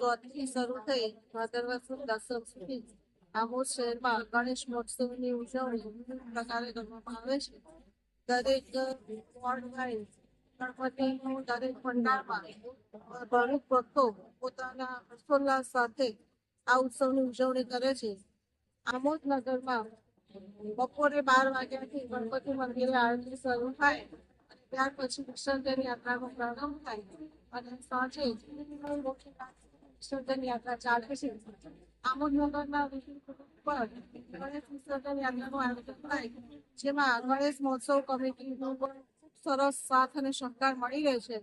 ચોથથી શરૂ થઈ. ભાદરવા સુદ દસમ સુધી. આમોદ શહેરમાં ગણેશ મહોત્સવની ઉજવણી પ્રકારે કરવામાં આવે છે. દરેક વોર્ડ વાઇઝ ગણપતિનું દરેક પંડાળમાં ભાવિક ભક્તો પોતાના હર્ષોલ્લાસ સાથે આ ઉત્સવની ઉજવણી કરે છે. આમોદ નગરમાં બપોરે બાર વાગ્યાથી ગણપતિ મંદિરે આરતી શરૂ થાય ત્યાર પછી વિસર્જન યાત્રાનો પ્રારંભ થાય. અને સાંજે વિસર્જન યાત્રા ચાલે છે. આમોદ નગરના વિવિધ પર ગણેશ વિસર્જન યાત્રાનું આયોજન થાય. જેમાં ગણેશ મહોત્સવ કમિટીનો પણ સરસ સાથ અને સહકાર મળી રહે છે.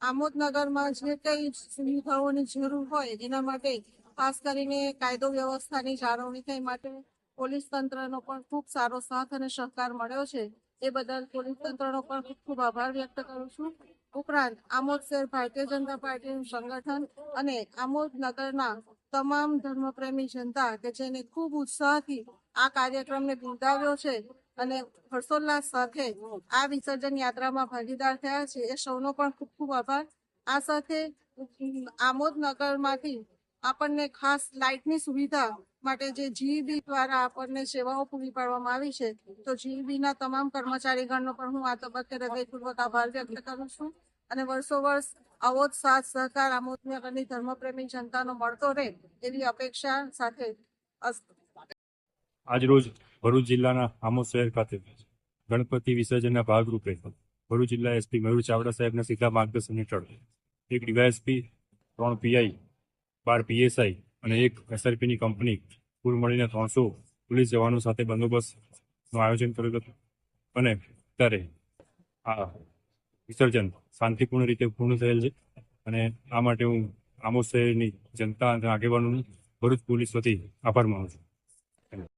આમોદનગરમાં જે કઈ સુવિધાઓની જરૂર હોય એના માટે ખાસ કરીને કાયદો વ્યવસ્થાની જાળવણી થાય માટે પોલીસ તંત્રનો પણ ખૂબ સારો સાથ અને સહકાર મળ્યો છે. એ બદલ પોલીસ તંત્રનો પણ ખૂબ ખૂબ આભાર વ્યક્ત કરું છું. ઉપરાંત, આમોદ શહેર ભારતીય જનતા પાર્ટીનું સંગઠન અને આમોદ નગરના તમામ ધર્મપ્રેમી જનતા કે જેને ખૂબ ઉત્સાહથી આ કાર્યક્રમને બિરદાવ્યો છે અને હર્ષોલ્લાસ સાથે આ વિસર્જન યાત્રામાં ભાગીદાર થયા છે, એ સૌનો પણ ખૂબ ખૂબ આભાર. આ સાથે, આમોદ નગરમાંથી આપણને ખાસ લાઇટની સુવિધા માટે જે જીઈબી દ્વારા આપણને સેવાઓ પૂરી પાડવામાં આવી છે, તો જીઈબીના તમામ કર્મચારીગણનો પણ હું આ તબક્કે હૃદયપૂર્વક આભાર વ્યક્ત કરું છું અને વર્ષો વર્ષ આવો જ સાથ, સહકાર આમોદનગરની ધર્મપ્રેમી જનતાનો મળતો રહે એવી અપેક્ષા સાથે આજ આજરોજ ભરૂચ જિલ્લાના આમોદ શહેર ખાતે ગણપતિ વિસર્જનના ભાગરૂપે ભરૂચ જિલ્લા એસપી મયુર ચાવડા સાહેબના સીધા માર્ગદર્શન હેઠળ એક ડીવાયએસપી ત્રણ પીઆઈ બાર પીએસઆઈ અને એક એસઆરપીની કંપની કુલ મળીને ત્રણસો પોલીસ જવાનો સાથે બંદોબસ્તનું આયોજન કર્યું હતું. અને ત્યારે આ વિસર્જન શાંતિપૂર્ણ રીતે પૂર્ણ થયેલ છે. અને આ માટે હું આમોદ શહેરની જનતા અને આગેવાનોનો ભરૂચ પોલીસ વતી આભાર માનું છું.